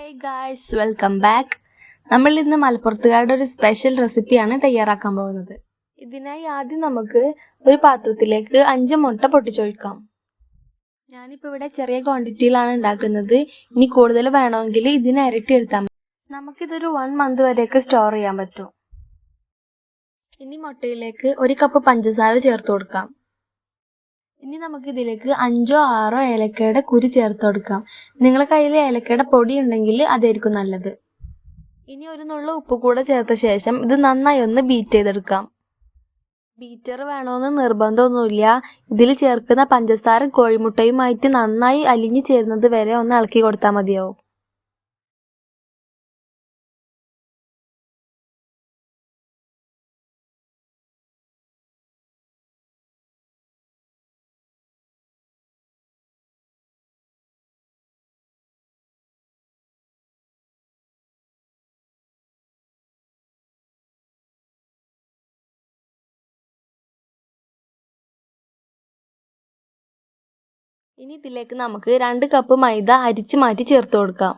Hey guys welcome back നമ്മൾ ഇന്ന് മലപ്പുറത്തുകാരുടെ ഒരു സ്പെഷ്യൽ റെസിപ്പിയാണ് തയ്യാറാക്കാൻ പോകുന്നത്. ഇതിനായി ആദ്യം നമുക്ക് ഒരു പാത്രത്തിലേക്ക് അഞ്ച് മുട്ട പൊട്ടിച്ചൊഴിക്കാം. ഞാനിപ്പോൾ ഇവിടെ ചെറിയ ക്വാണ്ടിറ്റിയിലാണ് ഉണ്ടാക്കുന്നത്. ഇനി കൂടുതൽ വേണമെങ്കിൽ ഇതിന് ഇരട്ടി എടുത്താൽ മതി. നമുക്കിതൊരു വൺ മന്ത് വരെയൊക്കെ സ്റ്റോർ ചെയ്യാൻ പറ്റും. ഇനി മുട്ടയിലേക്ക് ഒരു കപ്പ് പഞ്ചസാര ചേർത്ത് കൊടുക്കാം. ഇനി നമുക്ക് ഇതിലേക്ക് അഞ്ചോ ആറോ ഏലക്കയുടെ കുരു ചേർത്ത് കൊടുക്കാം. നിങ്ങളുടെ കയ്യിൽ ഏലക്കയുടെ പൊടി ഉണ്ടെങ്കിൽ അതായിരിക്കും നല്ലത്. ഇനി ഒരു നുള്ള ഉപ്പ് കൂടെ ചേർത്ത ശേഷം ഇത് നന്നായി ഒന്ന് ബീറ്റ് ചെയ്തെടുക്കാം. ബീറ്റർ വേണമെന്ന് നിർബന്ധമൊന്നുമില്ല. ഇതിൽ ചേർക്കുന്ന പഞ്ചസാര കോഴിമുട്ടയുമായിട്ട് നന്നായി അലിഞ്ഞു ചേരുന്നത് വരെ ഒന്ന് ഇളക്കി കൊടുത്താൽ മതിയാവും. ഇനി ഇതിലേക്ക് നമുക്ക് രണ്ട് കപ്പ് മൈദ അരിച്ച് മാറ്റി ചേർത്ത് കൊടുക്കാം.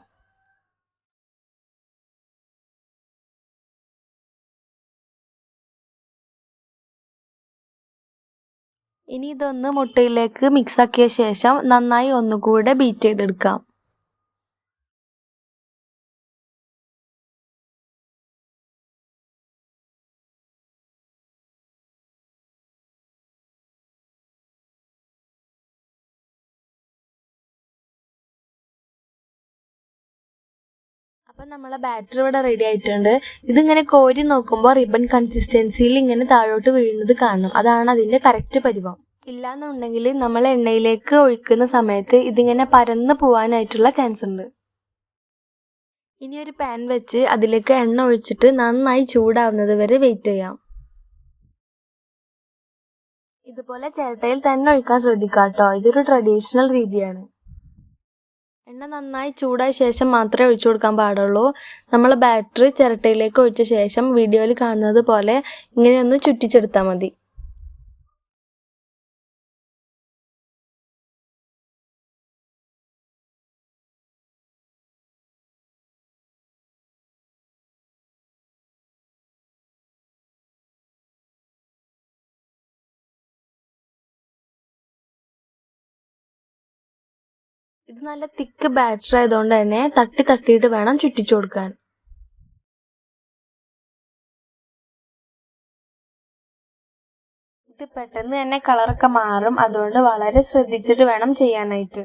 ഇനി ഇതൊന്ന് മുട്ടയിലേക്ക് മിക്സാക്കിയ ശേഷം നന്നായി ഒന്നുകൂടെ ബീറ്റ് ചെയ്തെടുക്കാം. അപ്പം നമ്മളെ ബാറ്റർ ഇവിടെ റെഡി ആയിട്ടുണ്ട്. ഇതിങ്ങനെ കോരി നോക്കുമ്പോൾ റിബൺ കൺസിസ്റ്റൻസിയിൽ ഇങ്ങനെ താഴോട്ട് വീഴുന്നത് കാണണം അതാണ് അതിന്റെ കറക്റ്റ് പരിവം. ഇല്ലാന്നുണ്ടെങ്കിൽ നമ്മൾ എണ്ണയിലേക്ക് ഒഴിക്കുന്ന സമയത്ത് ഇതിങ്ങനെ പരന്ന് പോവാനായിട്ടുള്ള ചാൻസ് ഉണ്ട്. ഇനി ഒരു പാൻ വെച്ച് അതിലേക്ക് എണ്ണ ഒഴിച്ചിട്ട് നന്നായി ചൂടാവുന്നത് വരെ വെയിറ്റ് ചെയ്യാം. ഇതുപോലെ ചിരട്ടയിൽ തന്നെ ഒഴിക്കാൻ ശ്രദ്ധിക്കാം കേട്ടോ ഇതൊരു ട്രഡീഷണൽ രീതിയാണ്. എണ്ണ നന്നായി ചൂടായ ശേഷം മാത്രമേ ഒഴിച്ചു കൊടുക്കാൻ പാടുള്ളൂ. നമ്മൾ ബാറ്ററി ചിരട്ടയിലേക്ക് ഒഴിച്ച ശേഷം വീഡിയോയിൽ കാണുന്നത് പോലെ ഇങ്ങനെയൊന്ന് ചുറ്റിച്ചെടുത്താൽ മതി. ഇത് നല്ല തിക്ക് ബാറ്റർ ആയതുകൊണ്ട് തന്നെ തട്ടി തട്ടിയിട്ട് വേണം ചുറ്റിച്ചു കൊടുക്കാൻ. ഇത് പെട്ടെന്ന് തന്നെ കളറൊക്കെ മാറും. അതുകൊണ്ട് വളരെ ശ്രദ്ധിച്ചിട്ട് വേണം ചെയ്യാനായിട്ട്.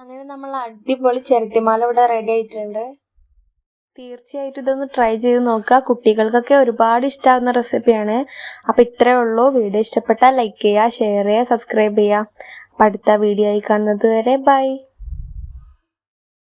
അങ്ങനെ നമ്മൾ അടിപൊളി ചിരട്ടിമാല ഇവിടെ റെഡി ആയിട്ടുണ്ട്. തീർച്ചയായിട്ടും ഇതൊന്ന് ട്രൈ ചെയ്ത് നോക്കുക. കുട്ടികൾക്കൊക്കെ ഒരുപാട് ഇഷ്ടമാകുന്ന റെസിപ്പിയാണ് അപ്പോൾ ഇത്രയേ ഉള്ളൂ. വീഡിയോ ഇഷ്ടപ്പെട്ടാൽ ലൈക്ക് ചെയ്യുക ഷെയർ ചെയ്യുക സബ്സ്ക്രൈബ് ചെയ്യുക. അപ്പം അടുത്ത വീഡിയോ ആയി കാണുന്നത് വരെ ബൈ